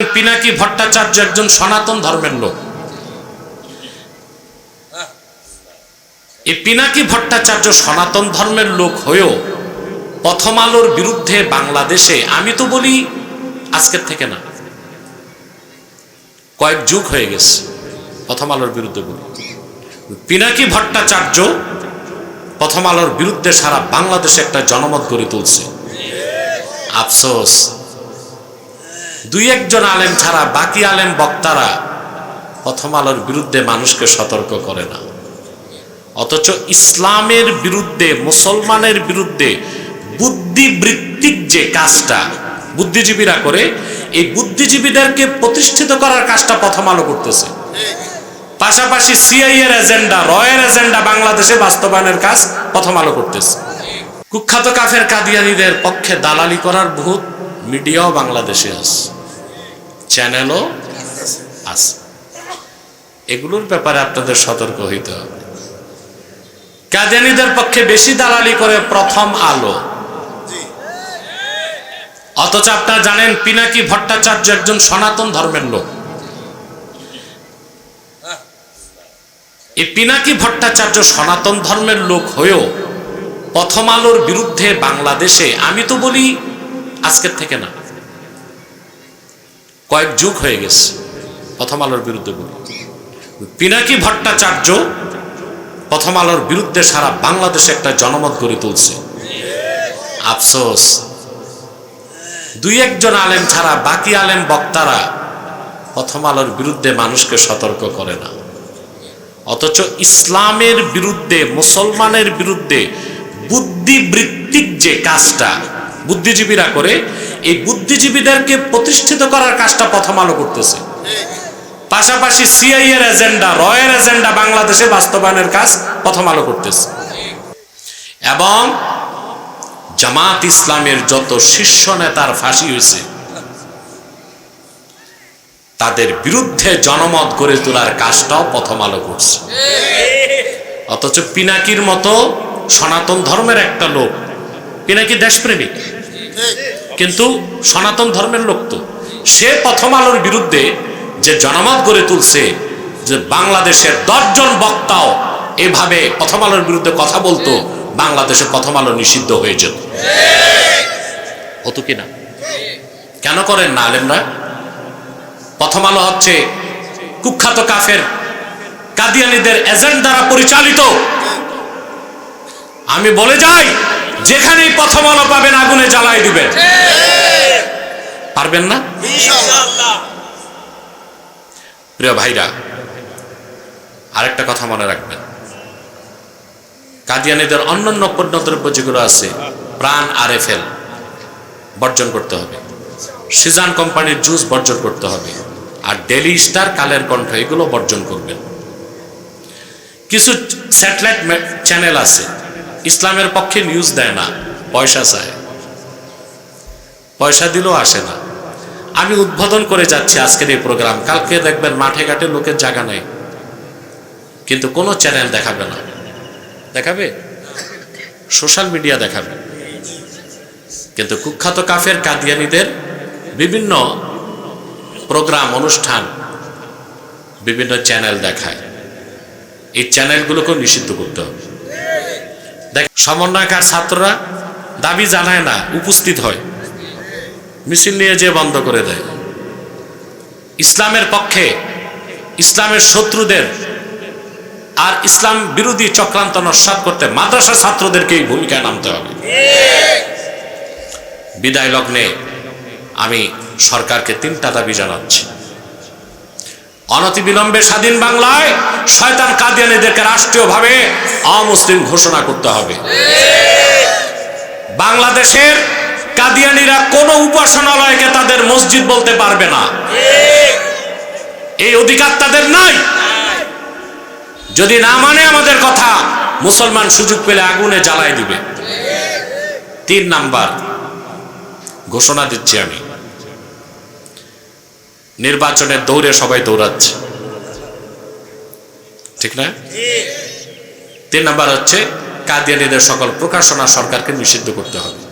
পিনাকি ভট্টাচার্য একজন সনাতন ধর্মের লোক। এই পিনাকি ভট্টাচার্য সনাতন ধর্মের লোক হয়েও প্রথম আলোর বিরুদ্ধে বাংলাদেশে, আমি তো বলি আজকের থেকে না, কয়েক যুগ হয়ে গেছে প্রথম আলোর বিরুদ্ধে বলি। পিনাকি ভট্টাচার্য প্রথম আলোর বিরুদ্ধে সারা বাংলাদেশে একটা জনমত গড়ে তুলছে। আফসোস। দুই একজন আলেম ছাড়া বাকি আলেম বক্তারা প্রথম আলোর বিরুদ্ধে মানুষকে সতর্ক করে না। অথচ ইসলামের বিরুদ্ধে, মুসলমানের বিরুদ্ধে বুদ্ধিবৃত্তিক যে কাজটা, বুদ্ধিজীবীরা করে, এই বুদ্ধিজীবীদেরকে প্রতিষ্ঠিত করার কাজটা প্রথম আলো করতেছে। পাশাপাশি সিআই এর এজেন্ডা, রয়ের এজেন্ডা বাংলাদেশে বাস্তবায়নের কাজ প্রথম আলো করতেছে। কুখ্যাত কাফের কাদিয়ানিদের পক্ষে দালালি করার বহুত মিডিয়াও বাংলাদেশে আছে চ্যানেলও আছে এগুলোর ব্যাপারে আপনাদের সতর্ক হইতে হবে। কাদিয়ানিদের পক্ষে বেশি দালালি করে প্রথম আলো। অথচ আপনারা জানেন পিনাকি ভট্টাচার্য একজন সনাতন ধর্মের লোক। এই পিনাকি ভট্টাচার্য সনাতন ধর্মের লোক হয়েও প্রথম আলোর বিরুদ্ধে বাংলাদেশে, আমি তো বলি আজকের থেকে না। কয়েক যুগ হয়ে গেছে, প্রথম আলোর বিরুদ্ধে বলি। পিনাকি ভট্টাচার্য প্রথম আলোর বিরুদ্ধে সারা বাংলাদেশে একটা জনমত গড়ে তুলছে। আফসোস। দুই একজন আলেম ছাড়া বাকি আলেম বক্তারা প্রথম আলোর বিরুদ্ধে মানুষকে সতর্ক করে না। অথচ ইসলামের বিরুদ্ধে, মুসলমানের বিরুদ্ধে বুদ্ধিবৃত্তিক যে কাজটা বুদ্ধিজীবীরা করে, এই বুদ্ধিজীবীদেরকে প্রতিষ্ঠিত করার কাজটা প্রথম আলো করতেছে। পাশাপাশি সিআই এর এজেন্ডা, রয়ের এজেন্ডা বাংলাদেশে বাস্তবায়নের কাজ প্রথম আলো করতেছে। এবং জামাত ইসলামের যত শীর্ষ নেতার ফাঁসি হয়েছে, তাদের বিরুদ্ধে জনমত গড়ে তোলার কাজটাও প্রথম আলো করছে। অথচ পিনাকির মতো সনাতন ধর্মের একটা লোক, পিনাকি দেশপ্রেমিক কিন্তু সনাতন ধর্মের লোক তো। সে প্রথম আলোর বিরুদ্ধে যে জনমত গড়ে তুলছে, যে বাংলাদেশের দশজন বক্তাও এভাবে প্রথম আলোর বিরুদ্ধে কথা বলতো, বাংলাদেশে প্রথম আলো নিষিদ্ধ হয়ে যেত। হতো কিনা? কেন করেন না আলেমরা? প্রথম আলো হচ্ছে কুখ্যাত কাফের কাদিয়ানিদের এজেন্ট দ্বারা পরিচালিত। আমি বলে যাই যেখানেই প্রথম আলো পাবেন আগুনে জ্বালাই দিবেন। পারবেন না? প্রিয় ভাইরা আরেকটা কথা মনে রাখবেন। কাদিয়ানিদের অন্যান্য পণ্যদ্রব্য যেগুলো আছে প্রাণ আর এফেল বর্জন করতে হবে। সিজান কোম্পানির জুস বর্জন করতে হবে। আর ডেলি স্টার কালের কণ্ঠ এগুলো বর্জন করবেন। কিছু স্যাটেলাইট চ্যানেল আছে ইসলামের পক্ষে নিউজ দেয় না, পয়সা চায়। পয়সা দিলেও আসে না। আমি উদ্বোধন করে যাচ্ছি আজকের এই প্রোগ্রাম কালকে দেখবেন মাঠে ঘাটে লোকের জায়গা নেই। কিন্তু কোনো চ্যানেল দেখাবে না। দেখাবে? সোশ্যাল মিডিয়া দেখাবে। কিন্তু কুখ্যাত কাফের কাদিয়ানিদের বিভিন্ন প্রোগ্রাম অনুষ্ঠান, বিভিন্ন চ্যানেল দেখায়। এই চ্যানেলগুলোকেও নিষিদ্ধ করতে হবে। দেখ, সমন্বয়কার ছাত্ররা দাবি জানায় না, উপস্থিত হয়। মিছিল নিয়ে যে বন্ধ করে দেয়। ইসলামের পক্ষে ইসলামের শত্রুদের আর ইসলাম বিরোধী চক্রান্ত নস্বাত করতে মাদ্রাসা ছাত্রদেরকে এই ভূমিকায় নামতে হবে। বিদায় লগ্নে আমি সরকারকে তিনটা দাবি জানাচ্ছি। অনতিবিলম্বে স্বাধীন বাংলায় শয়তান কাদিয়ানিদেরকে রাষ্ট্রীয়ভাবে অমুসলিম ঘোষণা করতে হবে। বাংলাদেশের কাদিয়ানিরা কোনো উপাসনালয়কে তাদের মসজিদ বলতে পারবে না। এই অধিকার তাদের নাই। যদি না মানে আমাদের কথা, মুসলমান সুযোগ পেলে আগুনে জ্বালাই দিবে। তিন নাম্বার, ঘোষণা দিচ্ছি আমি। নির্বাচনের দৌড়ে সবাই দৌড়াচ্ছে। ঠিক না? তিন নাম্বার হচ্ছে কাদিয়ানিদের সকল প্রকাশনা সরকারকে নিষিদ্ধ করতে হবে।